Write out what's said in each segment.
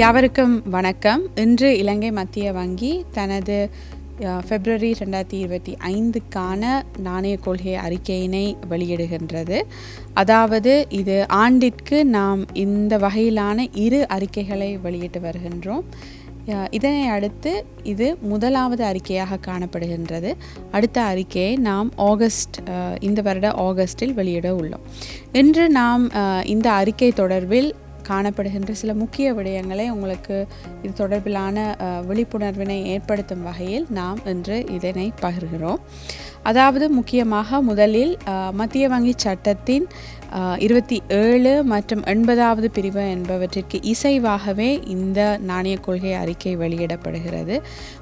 யாவருக்கும் வணக்கம். இன்று இலங்கை மத்திய வங்கி தனது பிப்ரவரி ரெண்டாயிரத்தி இருபத்தி ஐந்துக்கான நாணய கொள்கை அறிக்கையினை வெளியிடுகின்றது. அதாவது இது ஆண்டிற்கு நாம் இந்த வகையிலான இரு அறிக்கைகளை வெளியிட்டு வருகின்றோம். இதனை அடுத்து இது முதலாவது அறிக்கையாக காணப்படுகின்றது. அடுத்த அறிக்கையை நாம் ஆகஸ்ட் இந்த வருட ஆகஸ்டில் வெளியிட உள்ளோம். இன்று நாம் இந்த அறிக்கை தொடர்பில் காணப்படுகின்ற சில முக்கிய விடயங்களை உங்களுக்கு இது தொடர்பிலான அஹ், விழிப்புணர்வினை ஏற்படுத்தும் வகையில் நாம் இன்று இதனை பகிர்கிறோம். அதாவது முக்கியமாக முதலில் அஹ், மத்திய வங்கி சட்டத்தின் இருபத்தி ஏழு மற்றும் எண்பதாவது பிரிவு என்பவற்றிற்கு இசைவாகவே இந்த நாணய கொள்கை அறிக்கை வெளியிடப்படுகிறது.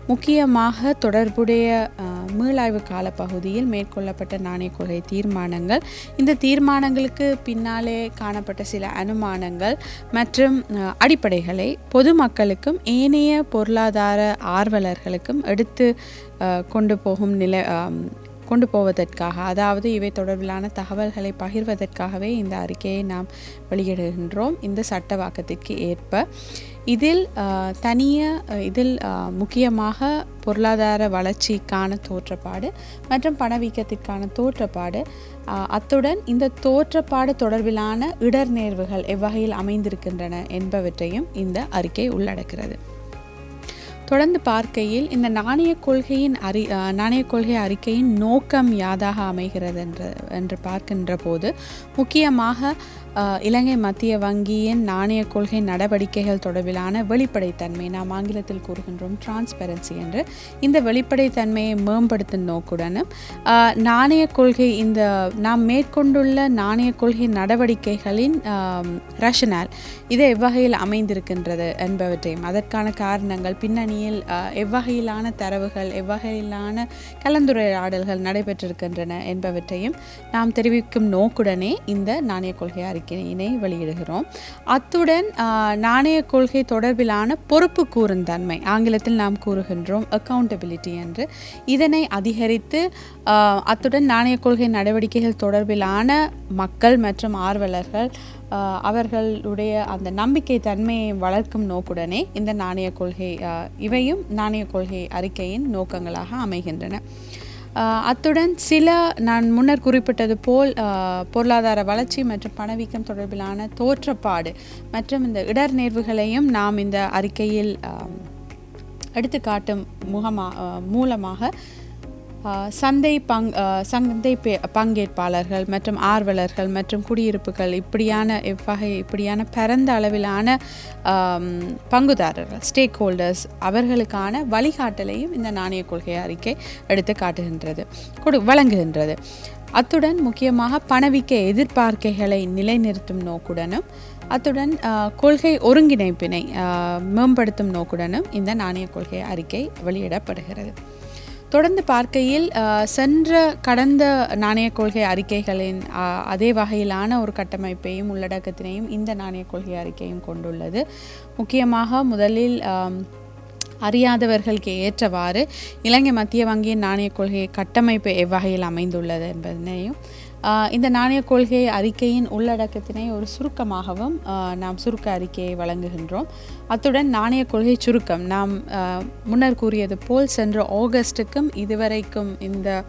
முக்கியமாக தொடர்புடைய அஹ், மீளாய்வு காலப்பகுதியில் மேற்கொள்ளப்பட்ட நாணய கொள்கை தீர்மானங்கள். இந்த தீர்மானங்களுக்கு பின்னாலே காணப்பட்ட சில அனுமானங்கள் மற்றும் அடிப்படைகளை பொதுமக்களுக்கும் ஏனைய பொருளாதார ஆர்வலர்களுக்கும் எடுத்து கொண்டு போகும் நிலை கொண்டு போவதற்காக அதாவது இவை தொடர்பிலான தகவல்களை பகிர்வதற்காகவே இந்த அறிக்கையை நாம் வெளியிடுகின்றோம். இந்த சட்டவாக்கத்திற்கு ஏற்ப இதில் தனிய இதில் முக்கியமாக பொருளாதார வளர்ச்சிக்கான தோற்றப்பாடு மற்றும் பணவீக்கத்திற்கான தோற்றப்பாடு அத்துடன் இந்த தோற்றப்பாடு தொடர்பிலான இடர்நேர்வுகள் எவ்வகையில் அமைந்திருக்கின்றன என்பவற்றையும் இந்த அறிக்கை உள்ளடக்கிறது. தொடர்ந்து பார்க்கையில் இந்த நாணய கொள்கையின் அறி நாணய கொள்கை அறிக்கையின் நோக்கம் யாதாக அமைகிறது என்று என்று பார்க்கின்ற போது முக்கியமாக இலங்கை மத்திய வங்கியின் நாணய கொள்கை நடவடிக்கைகள் தொடர்பிலான வெளிப்படைத்தன்மை நாம் ஆங்கிலத்தில் கூறுகின்றோம் டிரான்ஸ்பெரன்சி என்று. இந்த வெளிப்படைத்தன்மையை மேம்படுத்தும் நோக்குடனும் நாணய கொள்கை இந்த நாம் மேற்கொண்டுள்ள நாணய கொள்கை நடவடிக்கைகளின் ரஷனால் இது எவ்வகையில் அமைந்திருக்கின்றது என்பவற்றையும் அதற்கான காரணங்கள் பின்னணியில் எவ்வகையிலான தரவுகள் எவ்வகையிலான கலந்துரையாடல்கள் நடைபெற்றிருக்கின்றன என்பவற்றையும் நாம் தெரிவிக்கும் நோக்குடனே இந்த நாணய கொள்கை அறிக்கையினை வெளியிடுகிறோம். அத்துடன் நாணய கொள்கை தொடர்பிலான பொறுப்பு கூறும் தன்மை ஆங்கிலத்தில் நாம் கூறுகின்றோம் அக்கௌண்டபிலிட்டி என்று. இதனை அதிகரித்து அஹ், அத்துடன் நாணய கொள்கை நடவடிக்கைகள் தொடர்பிலான மக்கள் மற்றும் ஆர்வலர்கள் அவர்களுடைய அந்த நம்பிக்கை தன்மையை வளர்க்கும் நோக்குடனே இந்த நாணய கொள்கை அஹ், இவையும் நாணய கொள்கை அறிக்கையின் நோக்கங்களாக அமைகின்றன. அத்துடன் சில நான் முன்னர் குறிப்பிட்டது போல் பொருளாதார வளர்ச்சி மற்றும் பணவீக்கம் தொடர்பிலான தோற்றப்பாடு மற்றும் இந்த இடர்நேர்வுகளையும் நாம் இந்த அறிக்கையில் எடுத்துக்காட்டும் முகமா மூலமாக சந்தை பங் சந்தை பங்கேற்பாளர்கள் மற்றும் ஆர்வலர்கள் மற்றும் குடியிருப்புகள் இப்படியான எவ்வகை இப்படியான பரந்த அளவிலான பங்குதாரர்கள் ஸ்டேக் ஹோல்டர்ஸ் அவர்களுக்கான வழிகாட்டலையும் இந்த நாணய கொள்கை அறிக்கை எடுத்து காட்டுகின்றது கொடு வழங்குகின்றது. அத்துடன் முக்கியமாக பணவீக்க எதிர்பார்க்கைகளை நிலைநிறுத்தும் நோக்குடனும் அத்துடன் கொள்கை ஒருங்கிணைப்பினை மேம்படுத்தும் நோக்குடனும் இந்த நாணய கொள்கை அறிக்கை வெளியிடப்படுகிறது. தொடர்ந்து பார்க்கையில் சென்ற கடந்த நாணய கொள்கை அறிக்கைகளின் அதே வகையிலான ஒரு கட்டமைப்பையும் உள்ளடக்கத்தினையும் இந்த நாணய கொள்கை அறிக்கையும் கொண்டுள்ளது. முக்கியமாக முதலில் அறியாதவர்களுக்கு ஏற்றவாறு இலங்கை மத்திய வங்கியின் நாணய கொள்கை கட்டமைப்பு எவ்வகையில் அமைந்துள்ளது என்பதனையும் இந்த நாணய கொள்கை அறிக்கையின் உள்ளடக்கத்தினை ஒரு சுருக்கமாகவும் நாம் சுருக்க அறிக்கையை வழங்குகின்றோம். அத்துடன் நாணய கொள்கை சுருக்கம் நாம் முன்னர் கூறியது போல் சென்ற ஆகஸ்ட்டுக்கும் இதுவரைக்கும் இந்த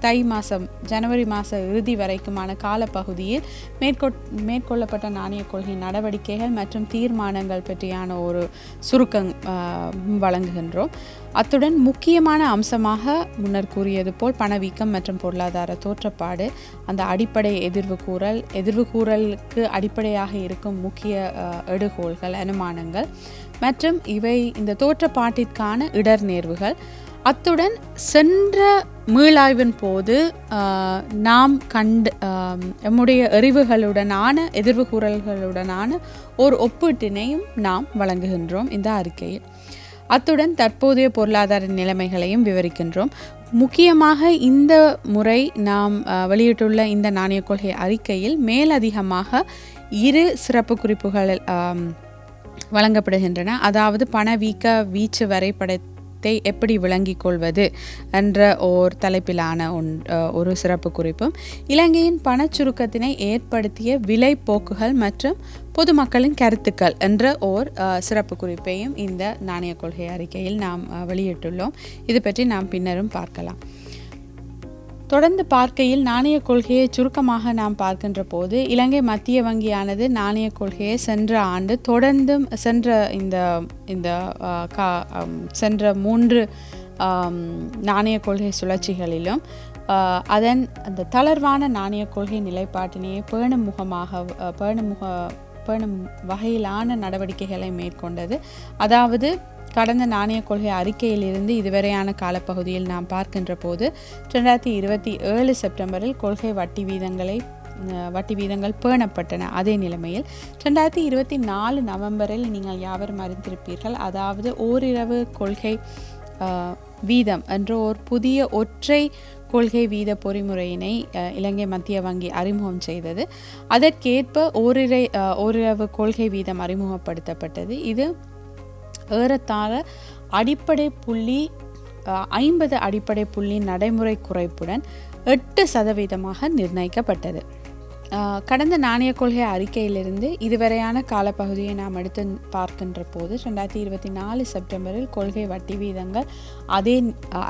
தை மாதம் ஜனவரி மாத இறுதி வரைக்குமான காலப்பகுதியில் மேற்கொ மேற்கொள்ளப்பட்ட நாணய கொள்கை நடவடிக்கைகள் மற்றும் தீர்மானங்கள் பற்றியான ஒரு சுருக்கம் வழங்குகின்றோம். அத்துடன் முக்கியமான அம்சமாக முன்னர் கூறியது போல் பணவீக்கம் மற்றும் பொருளாதார தோற்றப்பாடு அந்த அடிப்படை எதிர்வு கூறல் எதிர்வு கூறலுக்கு அடிப்படையாக இருக்கும் முக்கிய எடுகோள்கள் அனுமானங்கள் மற்றும் இவை இந்த தோற்றப்பாட்டிற்கான இடர் நேர்வுகள். அத்துடன் சென்ற மீளாய்வின் போது நாம் கண்டு நம்முடைய எறிவுகளுடனான எதிர்வு கூறல்களுடனான ஒரு ஒப்பீட்டினையும் நாம் வழங்குகின்றோம் இந்த அறிக்கையில். அத்துடன் தற்போதைய பொருளாதார நிலைமைகளையும் விவரிக்கின்றோம். முக்கியமாக இந்த முறை நாம் வெளியிட்டுள்ள இந்த நாணய கொள்கை அறிக்கையில் மேலதிகமாக இரு சிறப்பு குறிப்புகள் வழங்கப்படுகின்றன. அதாவது பணவீக்க வீச்சு வரைபட த்தை எப்படி விளங்கிக் கொள்வது என்ற ஓர் தலைப்பிலான ஒன் ஒரு சிறப்பு குறிப்பும் இலங்கையின் பணச்சுருக்கத்தினை ஏற்படுத்திய விலை போக்குகள் மற்றும் பொதுமக்களின் கருத்துக்கள் என்ற ஓர் சிறப்பு குறிப்பையும் இந்த நாணய கொள்கை அறிக்கையில் நாம் வெளியிட்டுள்ளோம். இது பற்றி நாம் பின்னரும் பார்க்கலாம். தொடர்ந்து பார்க்கையில் நாணய கொள்கையை சுருக்கமாக நாம் பார்க்கின்ற போது இலங்கை மத்திய வங்கியானது நாணய கொள்கையை சென்ற ஆண்டு தொடர்ந்தும் சென்ற இந்த இந்த கா சென்ற மூன்று நாணய கொள்கை சுழற்சிகளிலும் அதன் அந்த தளர்வான நாணய கொள்கை நிலைப்பாட்டினையே பேணும் முகமாக பேணும் முக பேணும் வகையிலான நடவடிக்கைகளை மேற்கொண்டது. அதாவது கடந்த நாணய கொள்கை அறிக்கையிலிருந்து இதுவரையான காலப்பகுதியில் நாம் பார்க்கின்ற போது ரெண்டாயிரத்தி இருபத்தி ஏழு செப்டம்பரில் கொள்கை வட்டி வீதங்களை வட்டி வீதங்கள் பேணப்பட்டன. அதே நிலைமையில் ரெண்டாயிரத்தி இருபத்தி நாலு நவம்பரில் நீங்கள் யாவரும் அறிந்திருப்பீர்கள் அதாவது ஓரிரவு கொள்கை வீதம் என்ற ஒரு புதிய ஒற்றை கொள்கை வீத பொறிமுறையினை இலங்கை மத்திய வங்கி அறிமுகம் செய்தது. அதற்கேற்ப ஓரிரை ஓரிரவு கொள்கை வீதம் அறிமுகப்படுத்தப்பட்டது. இது ஏறத்தாழ அடிப்படை புள்ளி ஐம்பது அடிப்படை புள்ளி நடைமுறை குறைப்புடன் எட்டு சதவீதமாக நிர்ணயிக்கப்பட்டது. கடந்த நாணய கொள்கை அறிக்கையிலிருந்து இதுவரையான காலப்பகுதியை நாம் எடுத்து பார்க்கின்ற போது ரெண்டாயிரத்தி இருபத்தி நாலு செப்டம்பரில் கொள்கை வட்டி வீதங்கள் அதே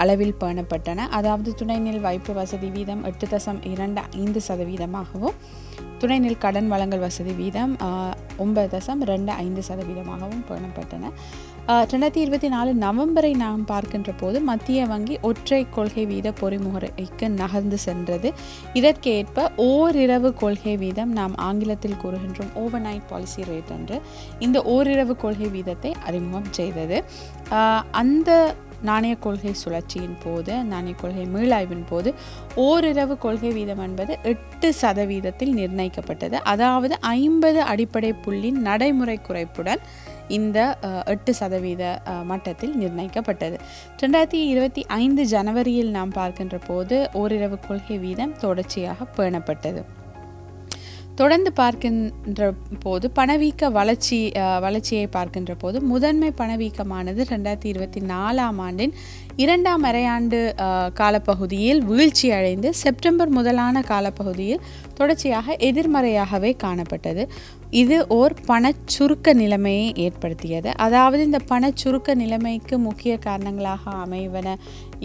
அளவில் பேணப்பட்டன. அதாவது துணைநெல் வைப்பு வசதி வீதம் எட்டு தசம் இரண்டு ஐந்து சதவீதமாகவும் துணைநெல் கடன் வழங்கல் வசதி வீதம் ஒன்பது தசம் ரெண்டு ஐந்து சதவீதமாகவும் பேணப்பட்டன. ரெண்டாயிரத்தி இருபத்தி நாலு நவம்பரை நாம் பார்க்கின்ற போது மத்திய வங்கி ஒற்றை கொள்கை வீத பொறிமுறைக்கு நகர்ந்து சென்றது. இதற்கேற்ப ஓரிரவு கொள்கை வீதம் நாம் ஆங்கிலத்தில் கூறுகின்றோம். ஓவர் நைட் பாலிசி ரேட் என்று. இந்த ஓரிரவு கொள்கை வீதத்தை அறிமுகம் செய்தது. அந்த நாணய கொள்கை சுழற்சியின் போது நாணய கொள்கை மீளாய்வின் போது ஓரிரவு கொள்கை வீதம் என்பது எட்டு சதவீதத்தில் நிர்ணயிக்கப்பட்டது. அதாவது ஐம்பது அடிப்படை புள்ளி நடைமுறை குறைப்புடன் இந்த அஹ், எட்டு சதவீத அஹ், மட்டத்தில் நிர்ணயிக்கப்பட்டது. ரெண்டாயிரத்தி இருபத்தி ஐந்து ஜனவரியில் நாம் பார்க்கின்ற போது ஓரிரவு கொள்கை வீதம் தொடர்ச்சியாக பேணப்பட்டது. தொடர்ந்து பார்க்கின்ற போது பணவீக்க வளர்ச்சி வளர்ச்சியை பார்க்கின்ற போது முதன்மை பணவீக்கமானது ரெண்டாயிரத்தி இருபத்தி நாலாம் ஆண்டின் இரண்டாம் அரையாண்டு காலப்பகுதியில் வீழ்ச்சி அடைந்து செப்டம்பர் முதலான காலப்பகுதியில் தொடர்ச்சியாக எதிர்மறையாகவே காணப்பட்டது. இது ஓர் பணச்சுருக்க நிலைமையை ஏற்படுத்தியது. அதாவது இந்த பணச்சுருக்க நிலைமைக்கு முக்கிய காரணங்களாக அமைவன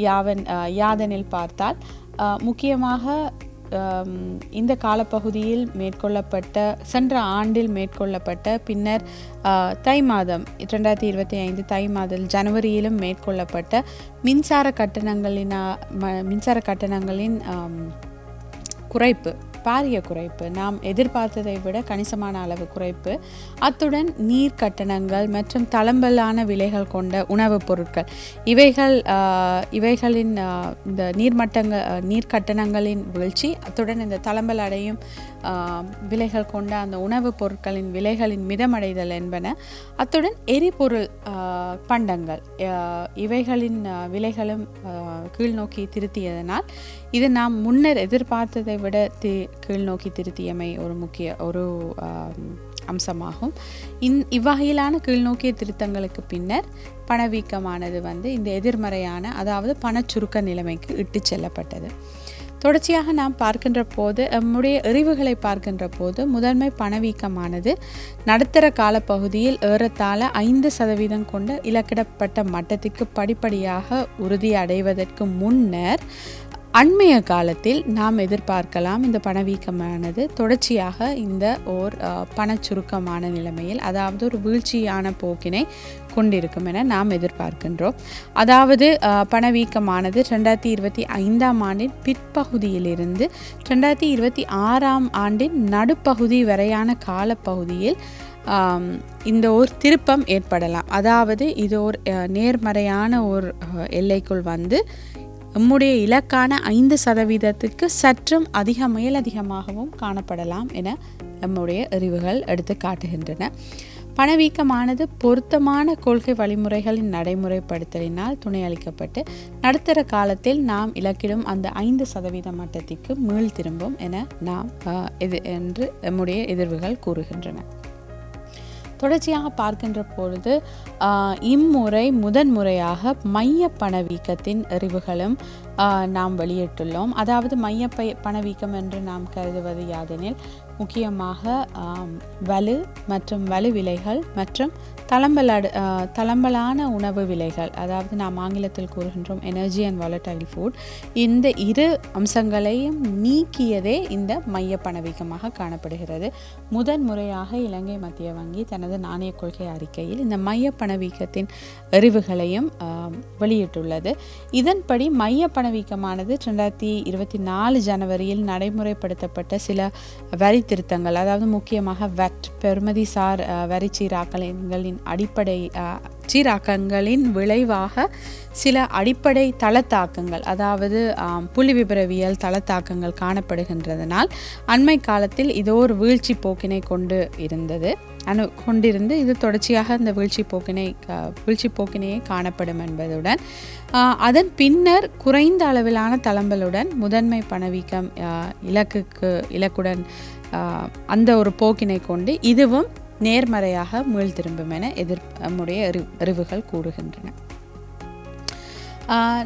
யாவன் யாதனில் பார்த்தால் முக்கியமாக இந்த காலப்பகுதியில் மேற்கொள்ளப்பட்ட சென்ற ஆண்டில் மேற்கொள்ளப்பட்ட பின்னர் தை மாதம் இரண்டாயிரத்தி இருபத்தி ஐந்து தை மாதம் ஜனவரியிலும் மேற்கொள்ளப்பட்ட மின்சார கட்டணங்களின் மின்சார கட்டணங்களின் குறைப்பு. பாரிய குறைப்பு. நாம் எதிர்பார்த்ததை விட கணிசமான அளவு குறைப்பு. அத்துடன் நீர் கட்டணங்கள் மற்றும் தளம்பலான விலைகள் கொண்ட உணவுப் பொருட்கள். இவைகள் இவைகளின் இந்த நீர்மட்டங்கள் நீர் கட்டணங்களின் வீழ்ச்சி அத்துடன் இந்த தளம்பல் அடையும் விலைகள் கொண்ட அந்த உணவுப் பொருட்களின் விலைகளின் மிதமடைதல் என்பன அத்துடன் எரிபொருள் பண்டங்கள் இவைகளின் விலைகளும் கீழ்நோக்கி திருத்தியதனால் இது நாம் முன்னர் எதிர்பார்த்ததை விட தி கீழ்நோக்கி திருத்தியமை ஒரு முக்கிய ஒரு அம்சமாகும். இந் இவ்வகையிலான கீழ்நோக்கிய திருத்தங்களுக்கு பின்னர் பணவீக்கமானது வந்து இந்த எதிர்மறையான அதாவது பணச்சுருக்க நிலைமைக்கு இட்டு செல்லப்பட்டது. தொடர்ச்சியாக நாம் பார்க்கின்ற போது நம்முடைய எறிவுகளை பார்க்கின்ற போது முதன்மை பணவீக்கமானது நடுத்தர காலப்பகுதியில் ஏறத்தாழ ஐந்து சதவீதம் கொண்ட இலக்கிடப்பட்ட மட்டத்திற்கு படிப்படியாக உறுதி அடைவதற்கு முன்னர் அண்மைய காலத்தில் நாம் எதிர்பார்க்கலாம் இந்த பணவீக்கமானது தொடர்ச்சியாக இந்த ஓர் பணச்சுருக்கமான நிலைமையில் அதாவது ஒரு வீழ்ச்சியான போக்கினை கொண்டிருக்கும் என நாம் எதிர்பார்க்கின்றோம். அதாவது பணவீக்கமானது ரெண்டாயிரத்தி இருபத்தி ஐந்தாம் ஆண்டின் பிற்பகுதியிலிருந்து ரெண்டாயிரத்தி இருபத்தி ஆறாம் ஆண்டின் நடுப்பகுதி வரையான காலப்பகுதியில் இந்த ஒரு திருப்பம் ஏற்படலாம். அதாவது இது ஒரு நேர்மறையான ஒரு எல்லைக்குள் வந்து நம்முடைய இலக்கான ஐந்து சதவீதத்துக்கு சற்றும் அதிக மேலதிகமாகவும் காணப்படலாம் என நம்முடைய அறிவுகள் எடுத்து காட்டுகின்றன. பணவீக்கமானது பொருத்தமான கொள்கை வழிமுறைகளின் நடைமுறைப்படுத்தலினால் துணையளிக்கப்பட்டு நடுத்தர காலத்தில் நாம் இலக்கிடும் அந்த ஐந்து சதவீத மட்டத்திற்கு மீள் திரும்பும் என நாம் எது இது என்று நம்முடைய எதிர்வுகள் கூறுகின்றன. தொடர்ச்சியாக பார்க்கின்ற பொழுது இம்முறை முதன்முறையாக மைய பணவீக்கத்தின் அறிவுகளும் நாம் வெளியிட்டுள்ளோம். அதாவது மைய பை பணவீக்கம் என்று நாம் கருதுவது யாதெனில் முக்கியமாக வலு மற்றும் வலு விலைகள் மற்றும் தளம்பலாடு தளம்பலான உணவு விலைகள் அதாவது நாம் ஆங்கிலத்தில் கூறுகின்றோம் எனர்ஜி அண்ட் வாலட்டைல் ஃபுட் இந்த இரு அம்சங்களையும் நீக்கியதே இந்த மைய பணவீக்கமாக காணப்படுகிறது. முதன் முறையாக இலங்கை மத்திய வங்கி தனது நாணய கொள்கை அறிக்கையில் இந்த மைய பணவீக்கத்தின் எறிவுகளையும் வெளியிட்டுள்ளது. இதன்படி மைய பணவீக்கமானது ரெண்டாயிரத்தி இருபத்தி நாலு ஜனவரியில் நடைமுறைப்படுத்தப்பட்ட சில வரி திருத்தங்கள் அதாவது முக்கியமாக வெட் பெறுமதிசார் அஹ், வரி சீராக்கங்களின் அடிப்படை சீராக்கங்களின் விளைவாக சில அடிப்படை தளத்தாக்கங்கள் அதாவது புள்ளி விபரவியல் தளத்தாக்கங்கள் காணப்படுகின்றதனால் அண்மை காலத்தில் இதோ ஒரு வீழ்ச்சி போக்கினை கொண்டு இருந்தது. அனு கொண்டிருந்து இது தொடர்ச்சியாக இந்த வீழ்ச்சி போக்கினை வீழ்ச்சி போக்கினையே காணப்படும் என்பதுடன் அதன் பின்னர் குறைந்த அளவிலான தளம்பலுடன் முதன்மை பணவீக்கம் இலக்குக்கு இலக்குடன் அந்த ஒரு போக்கினை கொண்டு இதுவும் நேர்மறையாக மீள் திரும்பும் என எதிர் நம்முடைய அறிவுகள் கூறுகின்றன.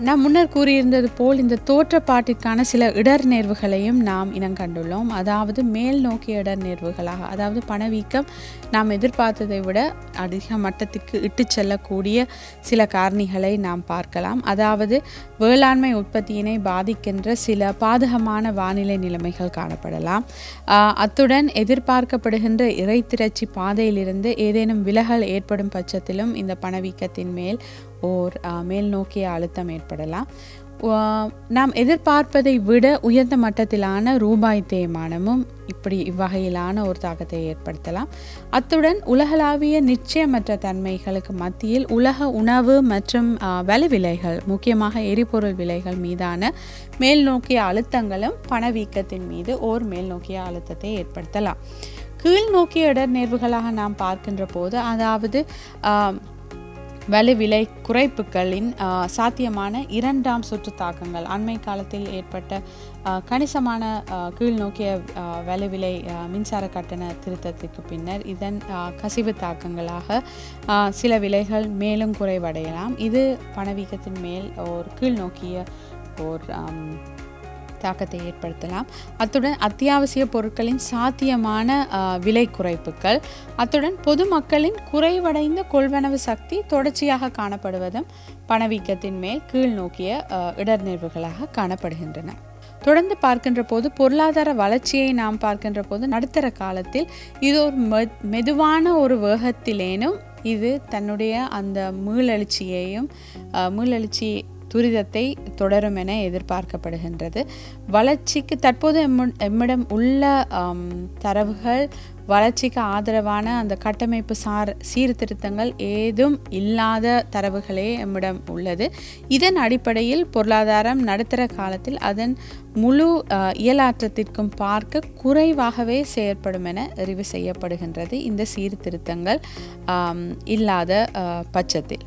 நான் முன்னர் கூறியிருந்தது போல் இந்த தோற்றப்பாட்டிற்கான சில இடர் நேர்வுகளையும் நாம் இனம் கண்டுள்ளோம். அதாவது மேல் நோக்கிய இடர்நேர்வுகளாக அதாவது பணவீக்கம் நாம் எதிர்பார்த்ததை விட அதிக மட்டத்திற்கு இட்டு செல்லக்கூடிய சில காரணிகளை நாம் பார்க்கலாம். அதாவது வேளாண்மை உற்பத்தியினை பாதிக்கின்ற சில பாதகமான வானிலை நிலைமைகள் காணப்படலாம். அத்துடன் எதிர்பார்க்கப்படுகின்ற இறைத்திரட்சி பாதையிலிருந்து ஏதேனும் விலகல் ஏற்படும் பட்சத்திலும் இந்த பணவீக்கத்தின் மேல் ஓர் மேல் நோக்கிய அழுத்தம் ஏற்படலாம். நாம் எதிர்பார்ப்பதை விட உயர்ந்த மட்டத்திலான ரூபாய் தேய்மானமும் இப்படி இவ்வகையிலான ஒரு தாக்கத்தை ஏற்படுத்தலாம். அத்துடன் உலகளாவிய நிச்சயமற்ற தன்மைகளுக்கு மத்தியில் உலக உணவு மற்றும் ஆஹ், விலைகள் முக்கியமாக எரிபொருள் விலைகள் மீதான மேல் நோக்கிய அழுத்தங்களும் பணவீக்கத்தின் மீது ஓர் மேல் நோக்கிய அழுத்தத்தை ஏற்படுத்தலாம். கீழ் நோக்கிய இடர்நேர்வுகளாக நாம் பார்க்கின்ற போது அதாவது வலுவிலை விலை குறைப்புகளின் சாத்தியமான இரண்டாம் சுற்று தாக்கங்கள். அண்மை காலத்தில் ஏற்பட்ட கணிசமான கீழ்நோக்கிய வலுவிலை விலை மின்சார கட்டண திருத்தத்துக்கு பின்னர் இதன் கசிவு தாக்கங்களாக சில விலைகள் மேலும் குறைவடையலாம். இது பணவீக்கத்தின் மேல் ஒரு கீழ்நோக்கிய ஓர் தாக்கத்தை ஏற்படுத்தலாம். அத்துடன் அத்தியாவசிய பொருட்களின் சாத்தியமான விலை குறைப்புகள். அத்துடன் பொதுமக்களின் குறைவடைந்த கொள்வனவு சக்தி தொடர்ச்சியாக காணப்படுவதும் பணவீக்கத்தின் மேல் கீழ் நோக்கிய ஆஹ், காணப்படுகின்றன. தொடர்ந்து பார்க்கின்ற போது பொருளாதார வளர்ச்சியை நாம் பார்க்கின்ற போது நடுத்தர காலத்தில் இது ஒரு மெ- மெதுவான ஒரு வேகத்திலேனும் இது தன்னுடைய அந்த மீளெழுச்சியையும் மீளெழுச்சி துரிதத்தை தொடரும் என எதிர்பார்க்கப்படுகின்றது. வளர்ச்சிக்கு தற்போது எம் எம்மிடம் உள்ள தரவுகள் வளர்ச்சிக்கு ஆதரவான அந்த கட்டமைப்பு சார் சீர்திருத்தங்கள் ஏதும் இல்லாத தரவுகளே எம்மிடம் உள்ளது. இதன் அடிப்படையில் பொருளாதாரம் நடுத்தர காலத்தில் அதன் முழு இயலாற்றத்திற்கும் பார்க்க குறைவாகவே செயற்படும் என அறிவு செய்யப்படுகின்றது இந்த சீர்திருத்தங்கள் இல்லாத பட்சத்தில்.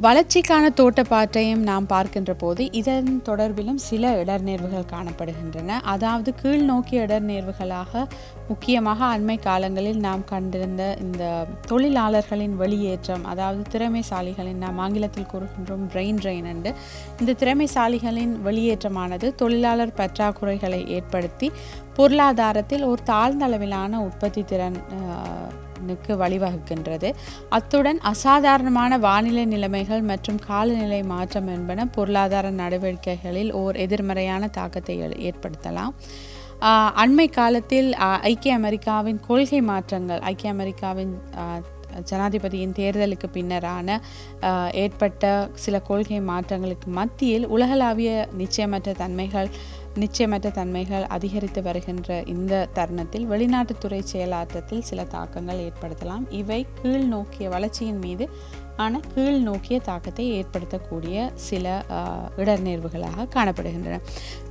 வளர்ச்சிக்கான தோட்டப்பாட்டையும் நாம் பார்க்கின்ற போது இதன் தொடர்பிலும் சில இடர்நேர்வுகள் காணப்படுகின்றன. அதாவது கீழ் நோக்கிய இடர்நேர்வுகளாக முக்கியமாக அண்மை காலங்களில் நாம் கண்டிருந்த இந்த தொழிலாளர்களின் வெளியேற்றம் அதாவது திறமைசாலிகளின் நாம் ஆங்கிலத்தில் கூறுகின்றோம் பிரெயின் ட்ரெயின் என்று. இந்த திறமைசாலிகளின் வெளியேற்றமானது தொழிலாளர் பற்றாக்குறைகளை ஏற்படுத்தி பொருளாதாரத்தில் ஒரு தாழ்ந்த அளவிலான உற்பத்தி திறன் மாற்றத்திற்கு வழிவகுக்கின்றது. அத்துடன் அசாதாரணமான வானிலை நிலைமைகள் மற்றும் காலநிலை மாற்றம் என்பன பொருளாதார நடவடிக்கைகளில் ஓர் எதிர்மறையான தாக்கத்தை ஏற்படுத்தலாம். அண்மை காலத்தில் ஐக்கிய அமெரிக்காவின் கொள்கை மாற்றங்கள் ஐக்கிய அமெரிக்காவின் ஜனாதிபதியின் தேர்தலுக்கு பின்னரான ஏற்பட்ட சில கொள்கை மாற்றங்களுக்கு மத்தியில் உலகளாவிய நிச்சயமற்ற தன்மைகள் நிச்சயமற்ற தன்மைகள் அதிகரித்து வருகின்ற இந்த தருணத்தில் வெளிநாட்டுத்துறை செயலாற்றத்தில் சில தாக்கங்கள் ஏற்படுத்தலாம். இவை கீழ் நோக்கிய வளர்ச்சியின் மீது ஆன கீழ் நோக்கிய தாக்கத்தை ஏற்படுத்தக்கூடிய சில இடர்நேர்வுகளாக காணப்படுகின்றன.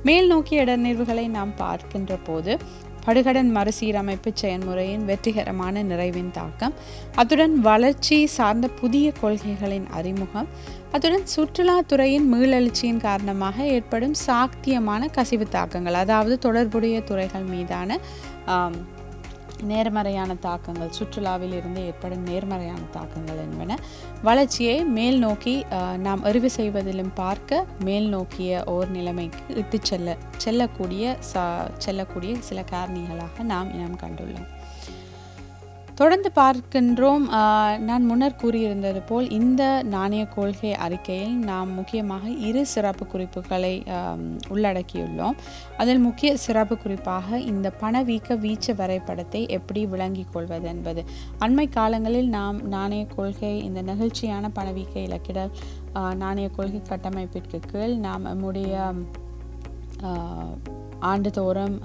மேல் நோக்கிய இடர்நேர்வுகளை நாம் பார்க்கின்ற போது படுகடன் மறுசீரமைப்பு செயல்முறையின் வெற்றிகரமான நிறைவின் தாக்கம் அத்துடன் வளர்ச்சி சார்ந்த புதிய கொள்கைகளின் அறிமுகம் அத்துடன் சுற்றுலாத்துறையின் மீளெழுச்சியின் காரணமாக ஏற்படும் சாத்தியமான கசிவு தாக்கங்கள் அதாவது தொடர்புடைய துறைகள் மீதான நேர்மறையான தாக்கங்கள் சுற்றுலாவில் இருந்து ஏற்படும் நேர்மறையான தாக்கங்கள் என்பன வளர்ச்சியை மேல் நோக்கி நாம் அறிவு செய்வதிலும் பார்க்க மேல் நோக்கிய ஓர் நிலைமைக்கு இட்டு செல்ல செல்லக்கூடிய ச செல்லக்கூடிய சில காரணிகளாக நாம் இனம் கண்டுள்ளோம். தொடர்ந்து பார்க்கின்றோம். நான் முன்னர் கூறியிருந்தது போல் இந்த நாணய கொள்கை அறிக்கையில் நாம் முக்கியமாக இரு சிறப்பு குறிப்புகளை உள்ளடக்கியுள்ளோம். அதில் முக்கிய சிறப்பு குறிப்பாக இந்த பணவீக்க வீச்சு வரைபடத்தை எப்படி விளங்கிக் கொள்வது என்பது. அண்மை காலங்களில் நாம் நாணய கொள்கை இந்த நெகிழ்ச்சியான பணவீக்க இலக்கிடல் நாணய கொள்கை கட்டமைப்பிற்கு கீழ் நாம் நம்முடைய ஆண்டுதோறும்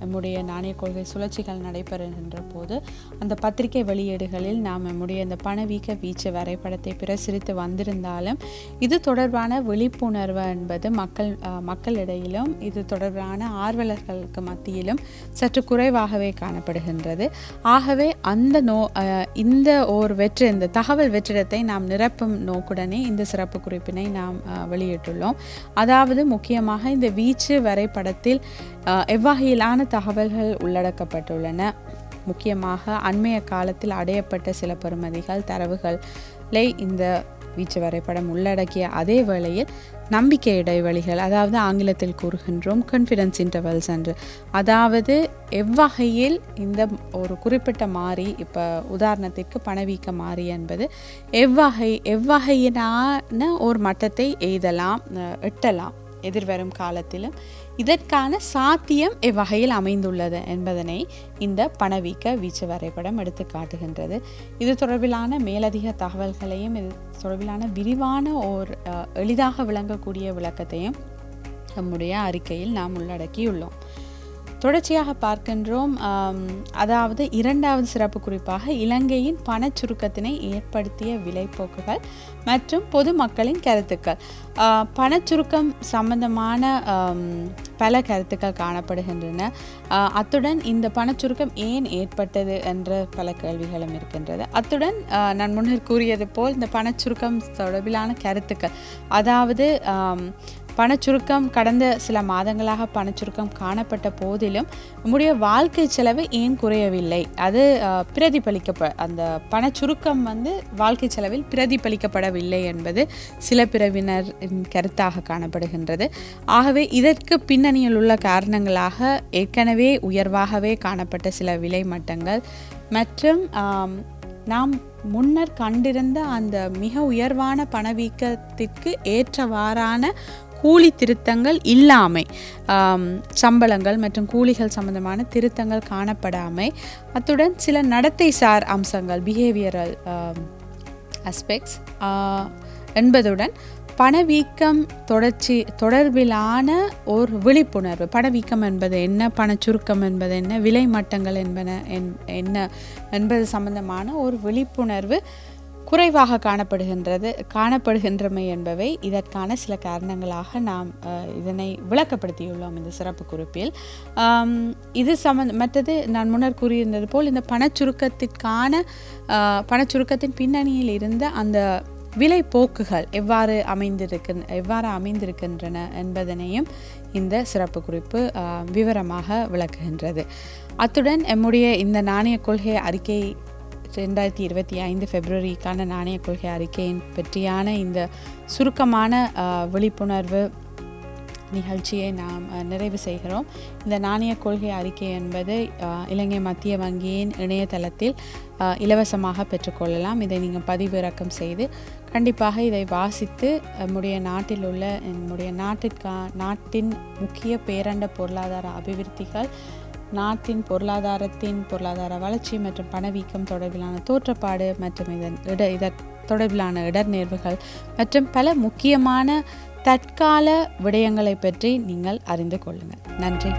நம்முடைய நாணய கொள்கை சுழற்சிகள் நடைபெறுகின்ற போது அந்த பத்திரிகை வெளியீடுகளில் நாம் நம்முடைய இந்த பணவீக்க வீச்சு வரைபடத்தை பிரசுரித்து வந்திருந்தாலும் இது தொடர்பான விழிப்புணர்வு என்பது மக்கள் மக்களிடையிலும் இது தொடர்பான ஆர்வலர்களுக்கு மத்தியிலும் சற்று குறைவாகவே காணப்படுகின்றது. ஆகவே அந்த நோ இந்த ஓர் வெற்று இந்த தகவல் வெற்றிடத்தை நாம் நிரப்பும் நோக்குடனே இந்த சிறப்பு குறிப்பினை நாம் வெளியிட்டுள்ளோம். அதாவது முக்கியமாக இந்த வீச்சு வரைபடத்தில் எவ்வகையிலான தகவல்கள் உள்ளடக்கப்பட்டுள்ளன? முக்கியமாக அண்மைய காலத்தில் அடையப்பட்ட சில பெறுமதிகள் தரவுகளை இந்த வீச்சு வரைபடம் உள்ளடக்கிய அதே வேளையில் நம்பிக்கை இடைவெளிகள் அதாவது ஆங்கிலத்தில் கூறுகின்றோம் கான்ஃபிடன்ஸ் இன்டர்வல்ஸ் என்று. அதாவது எவ்வகையில் இந்த ஒரு குறிப்பிட்ட மாறி இப்போ உதாரணத்திற்கு பணவீக்க மாறி என்பது எவ்வகை எவ்வகையினான ஒரு மட்டத்தை எய்தலாம் அஹ், எட்டலாம். எதிர்வரும் காலத்திலும் இதற்கான சாத்தியம் எவ்வகையில் அமைந்துள்ளது என்பதனை இந்த பணவீக்க வீச்சு வரைபடம் எடுத்து காட்டுகின்றது. இது தொடர்பிலான மேலதிக தகவல்களையும் இது தொடர்பிலான விரிவான ஓர் அஹ், எளிதாக விளங்கக்கூடிய விளக்கத்தையும் நம்முடைய அறிக்கையில் நாம் உள்ளடக்கியுள்ளோம். தொடர்ச்சியாக பார்க்கின்றோம். அதாவது இரண்டாவது சிறப்பு குறிப்பாக இலங்கையின் பண சுருக்கத்தினை ஏற்படுத்திய விலைப்போக்குகள் மற்றும் பொதுமக்களின் கருத்துக்கள். பண பணச்சுருக்கம் சம்பந்தமான பல கருத்துக்கள் காணப்படுகின்றன. அத்துடன் இந்த பணச்சுருக்கம் ஏன் ஏற்பட்டது என்ற பல கேள்விகளும் இருக்கின்றது. அத்துடன் நான் முன்னர் கூறியது போல் இந்த பணச்சுருக்கம் தொடர்பிலான கருத்துக்கள். அதாவது பணச்சுருக்கம் கடந்த சில மாதங்களாக பணச்சுருக்கம் காணப்பட்ட போதிலும் நம்முடைய வாழ்க்கை செலவு ஏன் குறையவில்லை? அது பிரதிபலிக்கப்ப அந்த பணச்சுருக்கம் வந்து வாழ்க்கை செலவில் பிரதிபலிக்கப்படவில்லை என்பது சில பிரிவினர் கருத்தாக காணப்படுகின்றது. ஆகவே இதற்கு பின்னணியில் உள்ள காரணங்களாக ஏற்கனவே உயர்வாகவே காணப்பட்ட சில விலை மட்டங்கள் மற்றும் நாம் முன்னர் கண்டிருந்த அந்த மிக உயர்வான பணவீக்கத்திற்கு ஏற்றவாறான கூலி திருத்தங்கள் இல்லாமை சம்பளங்கள் மற்றும் கூலிகள் சம்பந்தமான திருத்தங்கள் காணப்படாமை. அத்துடன் சில நடத்தை சார் அம்சங்கள் பிஹேவியரல் அஸ்பெக்ட்ஸ் என்பதுடன் பணவீக்கம் தொடர்ச்சி தொடர்பிலான ஒரு விழிப்புணர்வு. பணவீக்கம் என்பது என்ன? பணச்சுருக்கம் என்பது என்ன? விலை மட்டங்கள் என்பன என்- என்ன? என்பது சம்பந்தமான ஒரு விழிப்புணர்வு. குறைவாக காணப்படுகின்றது காணப்படுகின்றமை என்பவை இதற்கான சில காரணங்களாக நாம் இதனை விளக்கப்படுத்தியுள்ளோம் இந்த சிறப்பு குறிப்பில். இது சம்பந்த மற்றது நான் முன்னர் கூறியிருந்தது போல் இந்த பணச்சுருக்கத்திற்கான பணச்சுருக்கத்தின் பின்னணியில் இருந்த அந்த விலை போக்குகள் எவ்வாறு அமைந்திருக்கின் எவ்வாறு அமைந்திருக்கின்றன என்பதனையும் இந்த சிறப்பு குறிப்பு விவரமாக விளக்குகின்றது. அத்துடன் எம்முடைய இந்த நாணய கொள்கை அறிக்கை ரெண்டாயிரத்தி இருபத்தி ஐந்து பிப்ரவரிக்கான நாணய கொள்கை அறிக்கையின் பற்றியான இந்த சுருக்கமான விழிப்புணர்வு நிகழ்ச்சியை நாம் நிறைவு செய்கிறோம். இந்த நாணய கொள்கை அறிக்கை என்பது இலங்கை மத்திய வங்கியின் இணையதளத்தில் இலவசமாக பெற்றுக்கொள்ளலாம் இதை நீங்கள் பதிவிறக்கம் செய்து கண்டிப்பாக இதை வாசித்து நம்முடைய நாட்டில் உள்ள நம்முடைய நாட்டிற்கா நாட்டின் முக்கிய பேரண்ட பொருளாதார அபிவிருத்திகள் நாட்டின் பொருளாதாரத்தின் பொருளாதார வளர்ச்சி மற்றும் பணவீக்கம் தொடர்பிலான தோற்றப்பாடு மற்றும் இதன் இட இதர் தொடர்பிலான இடர்நேர்வுகள் மற்றும் பல முக்கியமான தற்கால விடயங்களை பற்றி நீங்கள் அறிந்து கொள்ளுங்கள். நன்றி.